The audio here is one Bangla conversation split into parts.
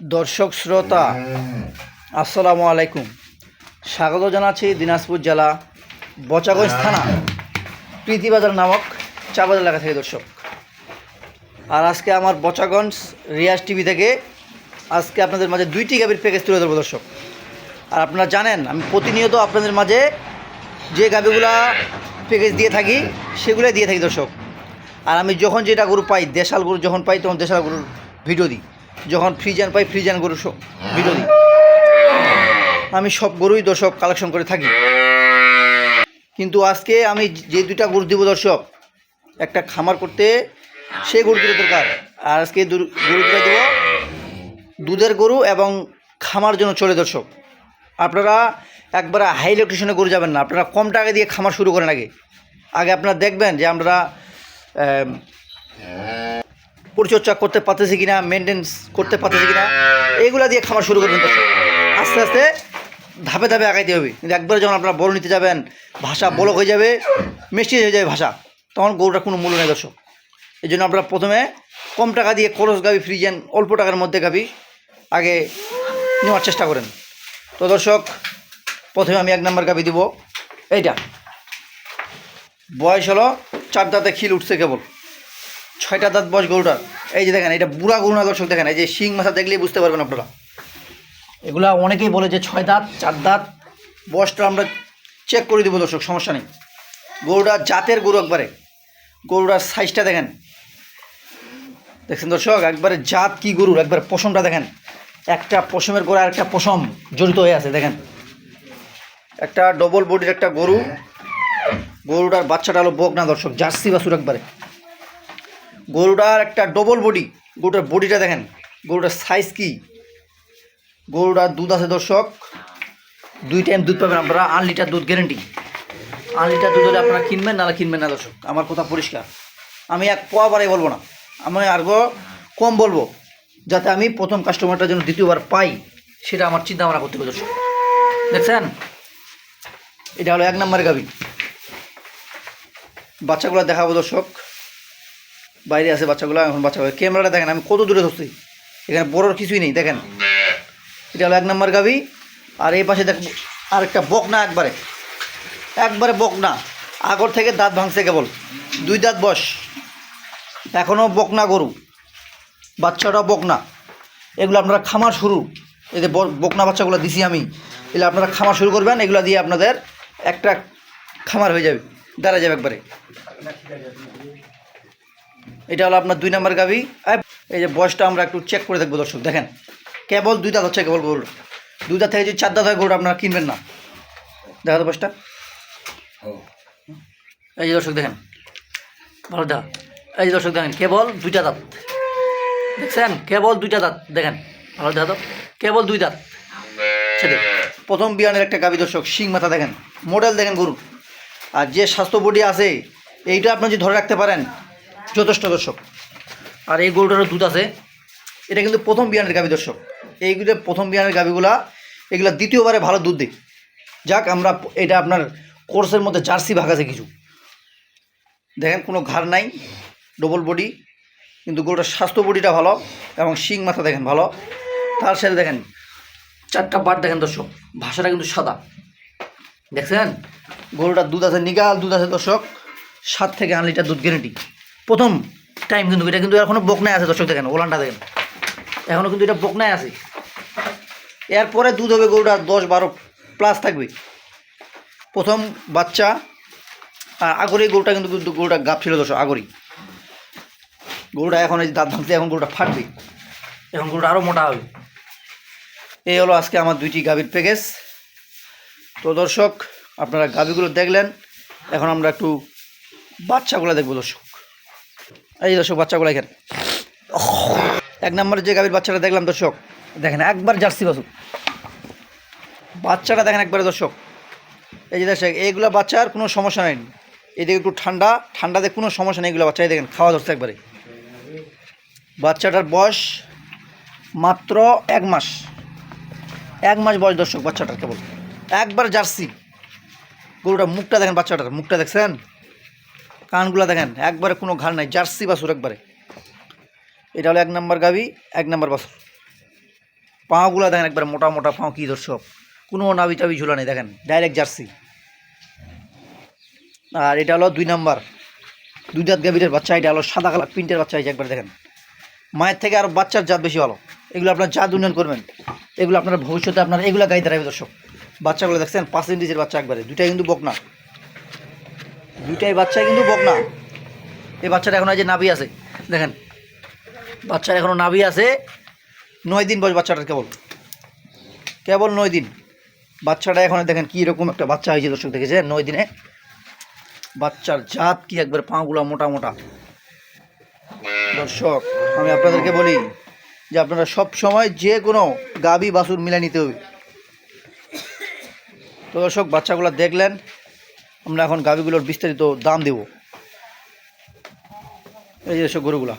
দর্শক শ্রোতা, আসসালামু আলাইকুম। স্বাগত জানাচ্ছি দিনাজপুর জেলা বচাগঞ্জ থানা, প্রীতিবাজার নামক চাবাজার এলাকা থেকে দর্শক। আর আজকে আমার বচাগঞ্জ রিয়াজ টিভি থেকে আজকে আপনাদের মাঝে দুইটি গাভীর প্যাকেজ তুলে ধরবো দর্শক। আর আপনারা জানেন, আমি প্রতিনিয়ত আপনাদের মাঝে যে গাভীগুলা প্যাকেজ দিয়ে থাকি, সেগুলোই দিয়ে থাকি দর্শক। আর আমি যখন যেটা গরু পাই, দেশাল গরু যখন পাই, তখন দেশাল গরুর ভিডিও দিই। যখন ফ্রিজান পাই ফ্রিজান সব ভিডিও আমি সব গরুই দর্শক কালেকশন করে থাকি। কিন্তু আজকে আমি যে দুইটা গরু দিব দর্শক একটা খামার করতে সেই গরু দুটো দরকার। আর আজকে গরু দুটো দেবো। দুধের গরু এবং খামার জন্য চলে দর্শক। আপনারা একবার হাই ইলেকট্রিশনে গরু যাবেন না। আপনারা কম টাকা দিয়ে খামার শুরু করেন আগে। আগে আপনারা দেখবেন যে আমরা আম, পরিচর্যা করতে পারতেছি কিনা মেনটেন্স করতে পারতেছি কিনা, এইগুলো দিয়ে খামার শুরু করবেন দর্শক। আস্তে আস্তে ধাপে ধাপে আগাইতে হবে। কিন্তু একবারে যখন আপনারা বড় নিতে যাবেন, ভাষা বলক হয়ে যাবে, মিষ্টি হয়ে যাবে ভাষা, তখন গরুটার কোনো মূল্য নেই দর্শক। এই জন্য আপনারা প্রথমে কম টাকা দিয়ে খরচ গাবি ফ্রিজেন অল্প টাকার মধ্যে গাবি, আগে নেওয়ার চেষ্টা করেন। তো দর্শক, প্রথমে আমি এক নম্বর গাবি দিব। এইটা। বয়স হলো চার দাঁতে খিল উঠছে কেবল। ছয়টা দাঁত বয়স গরুটার। এই যে দেখেন, এটা বুড়া গরু না দর্শক দেখেন, এই যে শিং মাথা দেখলেই বুঝতে পারবেন আপনারা। এগুলা অনেকেই বলে যে ছয় দাঁত, চার দাঁত, বয়সটা আমরা চেক করে দেবো দর্শক, সমস্যা নেই। গরুটা জাতের গরু একবারে। গরুটার সাইজটা দেখেন। দেখছেন দর্শক, একবারে জাত কি গরুর, একবার পশমটা দেখেন। একটা পশমের গোড়া আর একটা পশম জড়িত হয়ে আছে, দেখেন। একটা ডবল বডির একটা গরু। গরুটার বাচ্চাটা হলো বোক না দর্শক, জার্সি বাসুর একবারে। গরুটার একটা ডবল বডি গরুটার বডিটা দেখেন, গরুটার সাইজ কি? গরুটার দুধ আছে দর্শক, দুই টাইম দুধ পাবেন আপনারা, আট লিটার দুধ গ্যারেন্টি আট লিটার দুধ হলে আপনারা কিনবেন, নাহলে কিনবেন না দর্শক। আমার কথা পরিষ্কার। আমি এক পোয়া বলব না। আমি আরও কম বলব, যাতে আমি প্রথম কাস্টমারটা যেন দ্বিতীয়বার পাই, সেটা আমার চিন্তা ভাবনা করতে হবে দর্শক। দেখছেন? এটা হলো এক নম্বর গাবি বাচ্চাগুলো দেখাবো দর্শক। বাইরে আছে বাচ্চাগুলো, এখন বাচ্চা ক্যামেরাটা দেখেন, আমি কত দূরে ধরছি। এখানে বড়োর কিছুই নেই, দেখেন। এটা হলো এক নম্বর গাবি আর এই পাশে দেখ আরেকটা বক না একবারে। একবারে বক না আগর থেকে দাঁত ভাঙছে কেবল, দুই দাঁত বস এখনও বক না গরু, বাচ্চাটাও বক না এগুলো আপনারা খামার শুরু, এই যে বকনা বাচ্চাগুলো দিছি আমি, এগুলো আপনারা খামার শুরু করবেন, এগুলো দিয়ে আপনাদের একটা খামার হয়ে যাবে দাঁড়া যাবে একবারে। এটা হলো আপনার দুই নম্বর গাবি এই যে বয়সটা আমরা একটু চেক করে দেখব দর্শক, দেখেন। কেবল দুই দাঁত হচ্ছে, কেবল গরুর দুই দাঁত থেকে যদি চার দাঁত হয় গরুটা আপনারা কিনবেন না। দেখা তো বয়সটা। এই যে দর্শক, দেখেন। ভালো দেখা এই যে দর্শক, দেখেন, কেবল দুইটা দাঁত। দেখছেন? কেবল দুইটা দাঁত, দেখেন। ভালো দেখা তো কেবল দুই দাঁত। ছেলে প্রথম বিয়ানের একটা গাবি দর্শক, শিং মাথা, দেখেন। মডেল, দেখেন, গরু। আর যে স্বাস্থ্য বডি আছে, এইটা আপনি যদি ধরে রাখতে পারেন যথেষ্ট দর্শক। আর এই গরুটারও দুধ আছে। এটা কিন্তু প্রথম বিয়ানের গাবি দর্শক। এইগুলো প্রথম বিয়ানের গাবিগুলা, এগুলা দ্বিতীয়বারে ভালো দুধ দেয়। যাক, আমরা এটা আপনার কোর্সের মধ্যে জার্সি ভাগ আছে কিছু। দেখেন, কোনো ঘাড় নাই ডবল বডি কিন্তু গরুটার স্বাস্থ্য বডিটা ভালো এবং শিং মাথা দেখেন ভালো। তার সাথে দেখেন, চারটা বার দেখেন দর্শক, ভাষাটা কিন্তু সাদা। দেখছেন? গরুটার দুধ আছে নিগাল, দুধ আছে দর্শক, সাত থেকে আট লিটার দুধ গ্যারেন্টি প্রথম টাইম কিন্তু, এটা কিন্তু এখনও বকনায় আছে, দর্শক দেখেন, ওলানটা দেখেন। এখনও কিন্তু এটা বকনায় আছে। এরপরে দুধ হবে গরুটা দশ বারো প্লাস থাকবে। প্রথম বাচ্চা, আর আগরে গরুটা কিন্তু কিন্তু গরুটা গাপ ছিল দর্শক আগরি গরুটা এখন এই দাঁত ভাঙতে, এখন গরুটা ফাটবে। এখন গরুটা আরও মোটা হবে। এই হলো আজকে আমার দুইটি গাভীর প্যাকেজ তো দর্শক, আপনারা গাভীগুলো দেখলেন, এখন আমরা একটু বাচ্চাগুলো দেখব দর্শক। এই দর্শক, বাচ্চাগুলো এখানে। এক নম্বরে যে গাভীর বাচ্চাটা দেখলাম দর্শক, দেখেন, একবার জার্সি বাসু বাচ্চাটা দেখেন একবারে দর্শক। এই যে দর্শক, এইগুলো বাচ্চার কোনো সমস্যা নেই। এদিকে একটু ঠান্ডা, ঠান্ডাতে কোনো সমস্যা নেই এগুলো বাচ্চা। দেখেন, খাওয়া ধরছে একবারে। বাচ্চাটার বয়স মাত্র এক মাস। এক মাস বয়স দর্শক বাচ্চাটার কেবল। একবার জার্সি। গরুটা মুখটা দেখেন বাচ্চাটার, মুখটা দেখছেন? কানগুলো দেখেন, একবারে কোনো ঘাড় নাই, জার্সি বাছুর একবারে। এটা হলো এক নম্বর গাবি, এক নম্বর বাছুর। পাগুলো দেখেন একবার মোটা মোটা পাও, কী দর্শক। কোনো নাবি টাবি ঝুলা নেই, দেখেন ডাইরেক্ট জার্সি। আর এটা হলো দুই নাম্বার। দুই দাঁত গাভীরের বাচ্চা, এটা হলো সাদা কালার, প্রিন্টের বাচ্চা হয়েছে একবার দেখেন। মায়ের থেকে আর বাচ্চার জাত বেশি ভালো। এগুলো আপনার জাত উন্নয়ন করবেন। এগুলো আপনার ভবিষ্যতে আপনার এগুলো গাই দাঁড়াবে দর্শক। বাচ্চাগুলো দেখছেন পাঁচ ইঞ্চির বাচ্চা একবারে, দুইটাই কিন্তু বকনা। দুইটাই বাচ্চা কিন্তু বকনা। এই বাচ্চাটা এখন যে নাভি আছে, দেখেন। বাচ্চার এখনও নাভি আছে। নয় দিন বয়স বাচ্চাটার কেবল। কেবল নয় দিন। বাচ্চাটা এখন দেখেন কী রকম একটা বাচ্চা হয়েছে দর্শক দেখেছে, নয় দিনে। বাচ্চার জাত কি একবার পাগুলো মোটা মোটা। দর্শক, আমি আপনাদেরকে বলি যে আপনারা সব সময় যে কোনো গাবি বাছুর মিলে নিতে হবে। তো দর্শক, বাচ্চাগুলো দেখলেন আমরা এখন গাবিগুলোর বিস্তারিত দাম দেব। এই যে সব গরুগুলা।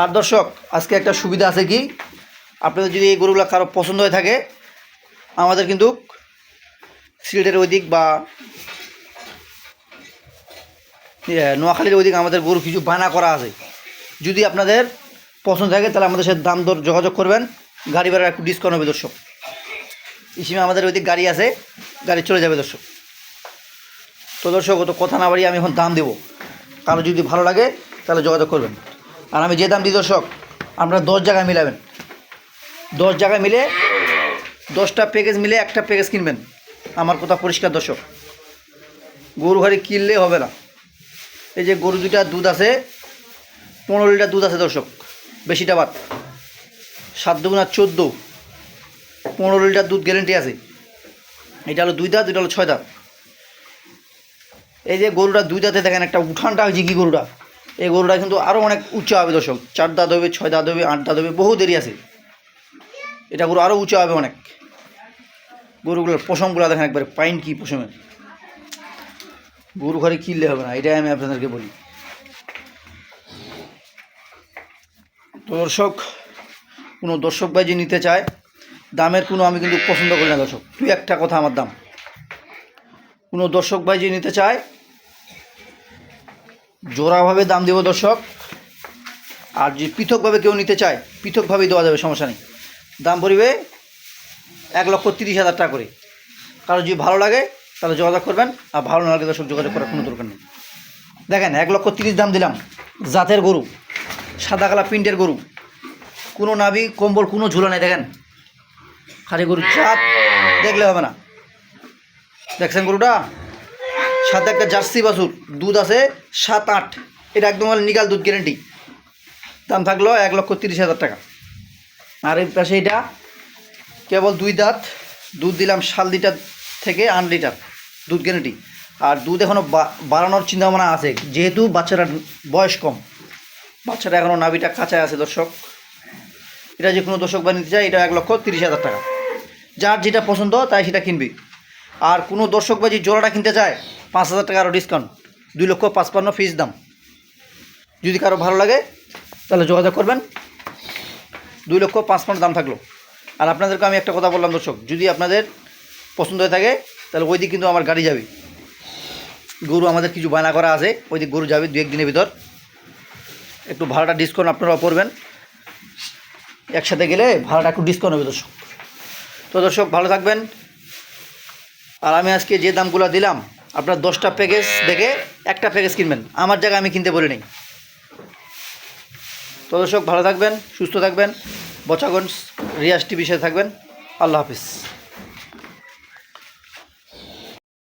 আর দর্শক, আজকে একটা সুবিধা আছে কি? আপনাদের যদি এই গরুগুলো কারও পছন্দ হয়ে থাকে, আমাদের কিন্তু সিলেটের ওই দিক বা নোয়াখালীর ওইদিকে আমাদের গরু কিছু বানা করা আছে। যদি আপনাদের পছন্দ থাকে, তাহলে আমাদের সাথে দাম দর যোগাযোগ করবেন। গাড়ি ভাড়া একটু ডিসকাউন্ট হবে দর্শক। ইসিমে আমাদের ওইদিক গাড়ি আছে, গাড়ি চলে যাবে দর্শক। তো দর্শক তো কথা না বাড়িয়ে আমি এখন দাম দেবো। কারও যদি ভালো লাগে, তাহলে যোগাযোগ করবেন। আর আমি যে দাম দিই দর্শক, আপনারা দশ জায়গায় মিলাবেন। দশ জায়গায় মিলে দশটা প্যাকেজ মিলে একটা প্যাকেজ কিনবেন। আমার কথা পরিষ্কার দর্শক। গরু ঘরে কিনলে হবে না। এই যে গরু দুইটা দুধ আছে, পনেরো লিটার দুধ আছে দর্শক, বেশিটা বাদ। সাত দুগুণা চোদ্দ, পনেরো লিটার দুধ গ্যারেন্টি আছে। এটা হলো দুই দাঁত, এটা হলো ছয় দাঁত। এই যে গরুটা দুই দাঁতে দেখেন, একটা উঠানটা হয়েছে কি গরুটা? এই গরুটা কিন্তু আরও অনেক উঁচু হবে দর্শক। চার দাঁত হবে, ছয় দাঁত হবে, আট দাঁত হবে, বহু দেরি আছে। এটা গরু আরও উঁচু হবে অনেক। গরুগুলোর পশমগুলো দেখেন একবারে, পাইন কি পশমের গরু ঘরে কিনলে হবে না, এটাই আমি আপনাদেরকে বলি। তো দর্শক, কোনো দর্শক ভাই যে নিতে চায়, দামের কোনো আমি কিন্তু পছন্দ করি না দর্শক। তুই একটা কথা আমার দাম। কোনো দর্শক ভাই যে নিতে চায় জোড়াভাবে দাম দেবো, দর্শক। আর যদি পৃথকভাবে কেউ নিতে চায়, পৃথকভাবেই দেওয়া যাবে, সমস্যা নেই। দাম পড়বে এক লক্ষ তিরিশ হাজার টাকা করে। কারও যদি ভালো লাগে, তাহলে যোগাযোগ করবেন। আর ভালো না লাগে, দর্শক, যোগাযোগ করার কোনো দরকার নেই। দেখেন, এক লক্ষ তিরিশ দাম দিলাম। জাতের গরু, সাদা কালা প্রিন্টের গরু। কোনো নাভি, কম্বল, কোনো ঝুলো নেই, দেখেন। খালি গরু চাঁদ দেখলে হবে না। দেখছেন গরুটা? সাথে একটা জার্সি বাছুর, দুধ আছে সাত আট। এটা একদম নিগাল দুধ গ্যারেন্টি দাম থাকল এক লক্ষ তিরিশ হাজার টাকা। আর এর পাশে এটা কেবল দুই দাঁত, দুধ দিলাম সাত লিটার থেকে আট লিটার দুধ গ্যারেন্টি আর দুধ এখনও বাড়ানোর চিন্তাভাবনা আছে, যেহেতু বাচ্চারা বয়স কম। বাচ্চারা এখনও নাভিটা কাঁচায় আছে, দর্শক। এটা যে কোনো দর্শক বা নিতে চায়, এটা এক লক্ষ তিরিশ হাজার টাকা। যার যেটা পছন্দ, তাই সেটা কিনবি। আর কোনো দর্শক যে জোড়াটা কিনতে চায়, পাঁচ হাজার টাকা আরও ডিসকাউন্ট দুই লক্ষ পাঁচপান্ন ফিস দাম। যদি কারও ভালো লাগে, তাহলে যোগাযোগ করবেন। দুই লক্ষ পাঁচপান্ন দাম থাকল। আর আপনাদেরকে আমি একটা কথা বললাম, দর্শক, যদি আপনাদের পছন্দ হয়ে থাকে, তাহলে ওই দিক কিন্তু আমার গাড়ি যাবে। গরু আমাদের কিছু বায়না করা আছে, ওই দিক গরু যাবে দু একদিনের ভিতর। একটু ভাড়াটা ডিসকাউন্ট আপনারা করবেন একসাথে গেলে ভাড়াটা একটু ডিসকাউন্ট হবে, দর্শক। তো দর্শক, ভালো থাকবেন। আর আমি আজকে যে দামগুলো দিলাম, আপনার দশটা প্যাকেজ দেখে একটা প্যাকেজ কিনবেন। আমার জায়গায় আমি কিনতে বলি নেই তো দর্শক, ভালো থাকবেন, সুস্থ থাকবেন। বচাগঞ্জ রিয়াজ টিভির সাথে থাকবেন। আল্লাহ হাফিজ।